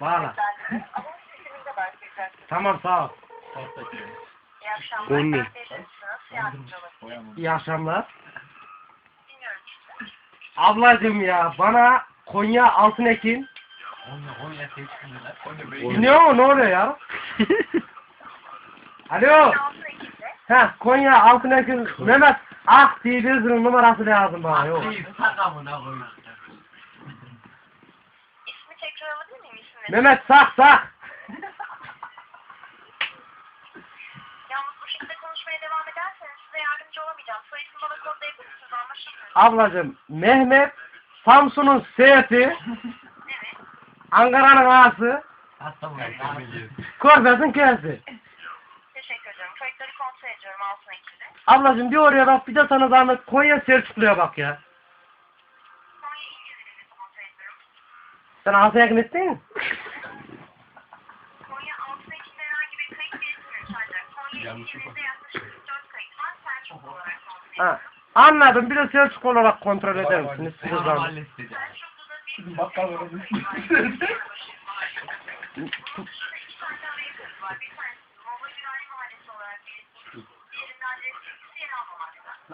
Bağla. Tamam sağ ol. İyi akşamlar. Olabilirim? İyi akşamlar. Ablacığım ya bana Konya Altınekin. Dinliyor mu? Ne oluyor ya? Alo. Ha Konya Altınekin Mehmet Ah diye birisinin numarası lazım bana yok. İsmi tekrar alabilir miyim? Mehmet sak sak. Yalnız bu şekilde konuşmaya devam ederseniz size yardımcı olamayacağım. Soy ismi bana kodlayabilir misiniz? Anlaşılmıyor. Ablacığım Mehmet Samsun'un S'si Evet. Ankara'nın A'sı Körfez'in K'si. Teşekkür ederim. Kayıtları kontrol ediyorum Altın Ekim'de. Ablacığım bir oraya bak bir de sana zahmet Konya Selçuklu'ya bak ya. Sen ettin mi? Konya Altın Ekim'de herhangi bir kayıt verilmiyor ancak Konya İngilizce'de yaklaşık 44 kayıt var. Selçuk olarak kontrol. Ha. Anladım bir de Selçuk olarak kontrol eder misiniz? Zahmet. Selçuklu'da bir bakkal.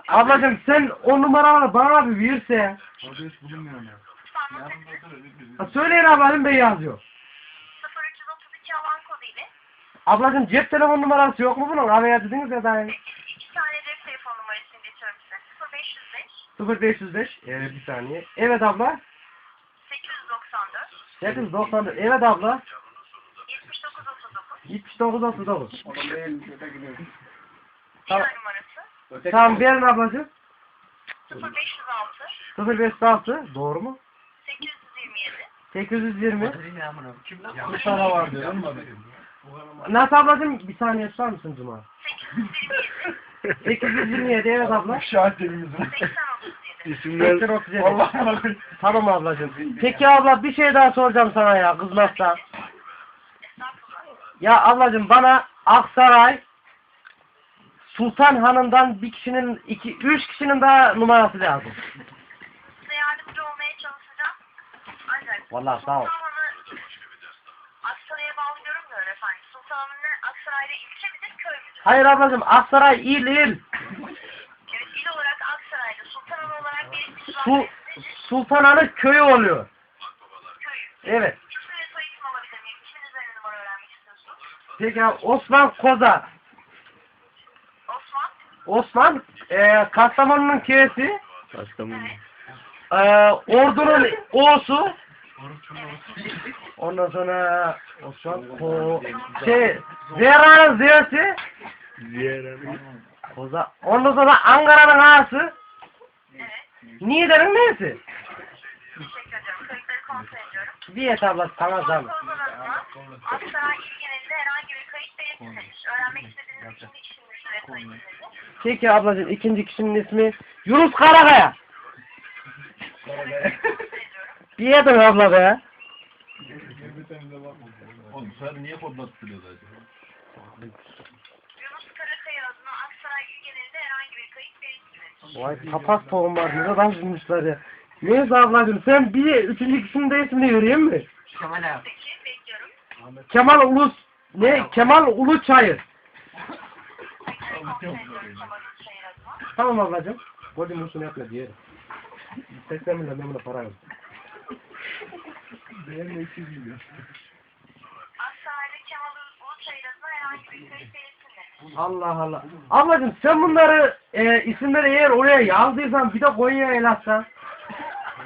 Ablacığım sen o numaraları bana bir versen. Ha, Söyleyin ablacığım ben yazıyor. 0332 alan kodu ile Ablacığım cep telefon numarası yok mu bunun? Araya dediniz ya daha iki tane cep telefon numarasını geçiyorum size. 0505 0505. Evet bir saniye. Evet abla. 894 894. Evet abla. 7939 7939. diğer numarası Tamam verin ablacığım. 0506 0506. Doğru mu? 827 820. Bir tane var diyor. Nasıl ablacığım? Bir saniye tutar mısın Cuma? 827 827 evet abla. Şahit elimizin. 8037 İsimler 837. Allah'ım. Tamam ablacığım. Peki abla bir şey daha soracağım sana ya kızmazsan. Estağfurullah. Ya ablacığım bana Aksaray Sultan Hanım'dan bir kişinin iki üç kişinin daha numarası lazım. Size yardımcı olmaya çalışacağım. Vallahi sağ ol. Aksaray'a bağlı görünmüyor efendim. Sultanhan'ın Aksaray'da ilçe midir, köy müdür? Hayır ablacığım Aksaray il il. Evet, il olarak Aksaray'da, Sultanhan olarak bir Su, Sultan Hanım köyü oluyor. köyü. Evet. Miyim? Numara öğrenmek istiyorsunuz. Peki abi, Osman Koza. Osman. Osman e, Kastamonu'nun K'si. Kastamonu. E, Ordu'nun O'su. Ondan sonra Osman Ko şey Zehra'nın Z'si. Koza. Ondan sonra Ankara'nın A'sı. Evet. Niğde'nin ediyorum. Diyet ablası sana Osman zahmet. Kozan adına Aksaray il genelinde herhangi bir kayıt belirtilmemiş. Öğrenmek istediğiniz ikinci kişinin üstüne kayıt edildi. Peki ablacığım ikinci kişinin ismi Yunus Karakaya. Bir yedim abla be. Oğlum sen niye kodlattırıyorsun acaba? Yunus Karakaya adına Aksaray il genelinde herhangi bir kayıt belirtilmemiş. Vay papaz tohum var. Ne kadar bulmuşlar ya. Neyse ablacığım sen bir üçüncü kişinin de ismini göreyim mi? Peki, bekliyorum. Kemal Ulus ne? Kemal Uluçayır. Kayıtları kontrol ediyorum. Kemal Uluçayır adına. Tamam ablacığım. Golün usulü yapma diyelim. 80 milyon buna para verdim. Benim eksiz gidiyor. Aksaray'da Kemal Uluçayır adına herhangi bir kayıt belirtilmemiş. Allah Allah. Ablacığım sen bunları e, isimleri eğer oraya yazdıysan bir de Konya'ya el atsan.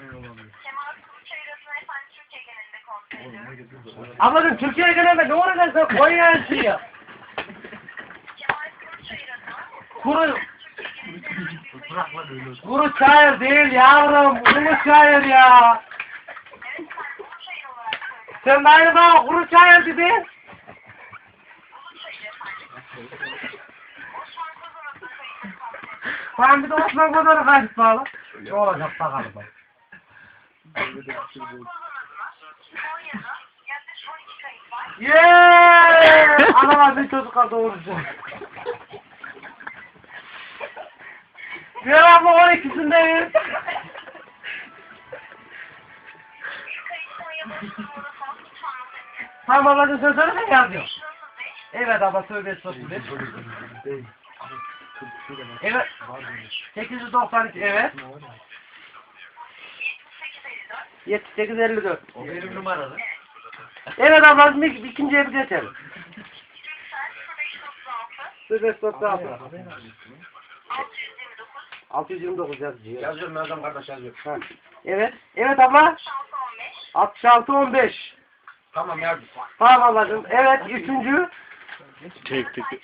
Kemal Uluçayır adına efendim Türkiye genelinde kontrol ediyorum. Ablacığım Türkiye genelinde ne olacak sen Konya'ya el adına Kuru, kayıt kuru çayır değil yavrum. Kuru çayır ya. Evet efendim Uluçayır olarak söylüyorum. Sen aynı bana kuru kontrol ediyorum. Tamam bir de Osman Kozan'ı kaçıp bağla. Ne olacak bakalım bak. Osman Kozan adına Konya'da yaklaşık 12 sen söyle ben yazıyorum. 535 Evet abla söyle 35. Evet. 892 evet. 7854 7854. O benim numaralı. Evet ablacığım ik- ikinciye bir geçelim. Türksel 0536 0536. 629 629 yazıyor. Yazıyorum yazıyorum kardeş yazıyorum. Evet. Evet abla. 6615 66 15. Tamam yazdım. Tamam ablacığım. Evet üçüncü. Çektik.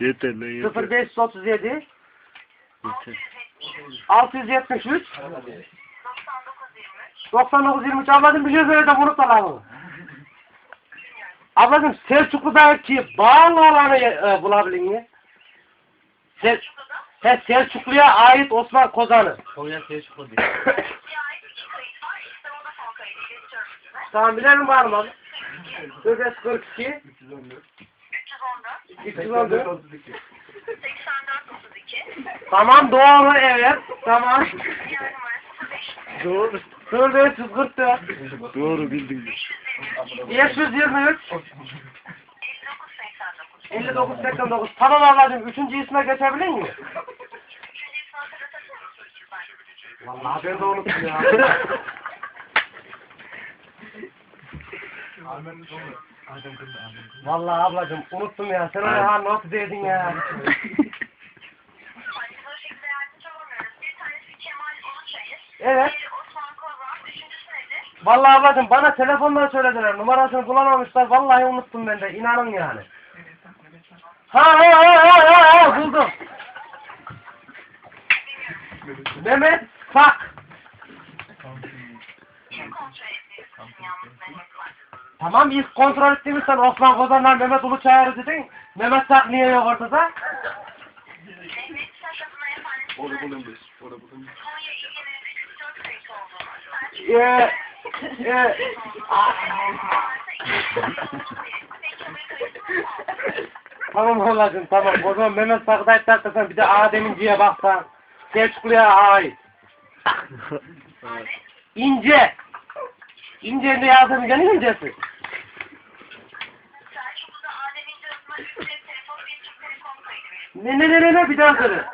yeter lan yeter. 0537 Yeter. 673 9923 9923 ablacığım bir şey söyleyeceğim unutma lan. Ablacığım Selçuklu'daki bağlı olanı e, bulabilir mi? Sel Selçuklu'ya ait Osman Kozan'ı. Konya Selçuklu diye. Bir ait iki kayıt var. İşte o da son kaydı. İletiyorum size. Tamam bilelim var mı abi? 442 314 214 8432 Tamam doğru evet. Tamam. Diğer numara 05 Doğru. 444 Doğru bildin. 523 5989 59 89 Tamam ablacığım. Üçüncü isme geçebilir miyim? Vallahi ben de unuttum ya. Vallahi ablacığım unuttum ya. Sen öyle ha not dedin ya. Evet. Vallahi ablacığım bana telefondan söylediler. Numarasını bulamamışlar. Vallahi unuttum ben de. İnanın yani. Ha ha ha ha ha, ha buldum. Mehmet Sak. Kontrol Tamam ilk kontrol ettiğimiz sen Osman Kozan'dan Mehmet Uluçayar'ı dedin. Mehmet Sak niye yok ortada? Onu biz. Onu buldum. Konya İlgili 34 kayıt olduğunu. Ee, e, tamam ablacığım tamam. O zaman Mehmet Sak'da etlersen bir de Adem'inciye baksan. Selçuklu'ya ait. İnce. İnce ne yazdım gene incesi. Selçuklu'da Adem İnce adına 3 cep telefonu, 1 Türk Telekom kaydı verin. Ne ne ne ne ne bir daha söyle.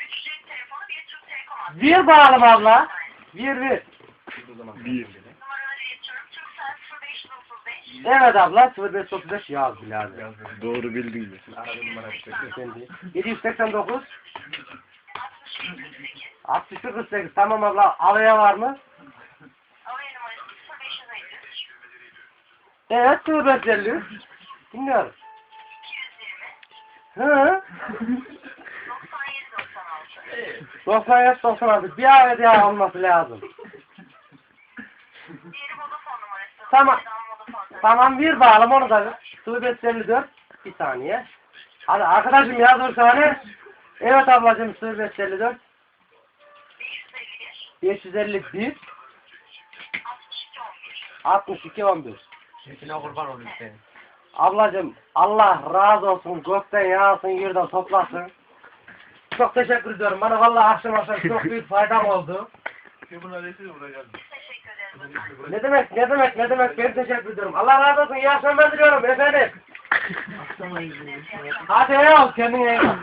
3 cep telefonu, 1 Türk Telekom hattı. Bir bağlım abla. Bir bir. Bir. Numaraları iletiyorum. Türksel 0535 Evet abla 0535 yaz birader. Doğru bildin mi? Aradım numara işte. Efendi. 789 62 48 61 48 tamam abla araya var mı? Evet 0550 Dinliyorum. 220 Hı? 97 96 97 96 bir ay daha olması lazım. Tamam. Tamam bir bağlam onu da 0554 bir saniye. Hadi arkadaşım yaz bir tane. Evet ablacığım 0554 551 551 62 11 62 11 Sesine kurban olayım senin. Ablacığım Allah razı olsun gökten yağsın yerden toplasın. Çok teşekkür ediyorum. Bana vallahi akşam akşam çok büyük faydam oldu. Vuracağız. Teşekkür ederim. efendim. Ne demek ne demek ne demek ben teşekkür ediyorum. Allah razı olsun. İyi akşamlar diliyorum efendim. Hadi eyvallah kendine iyi bak.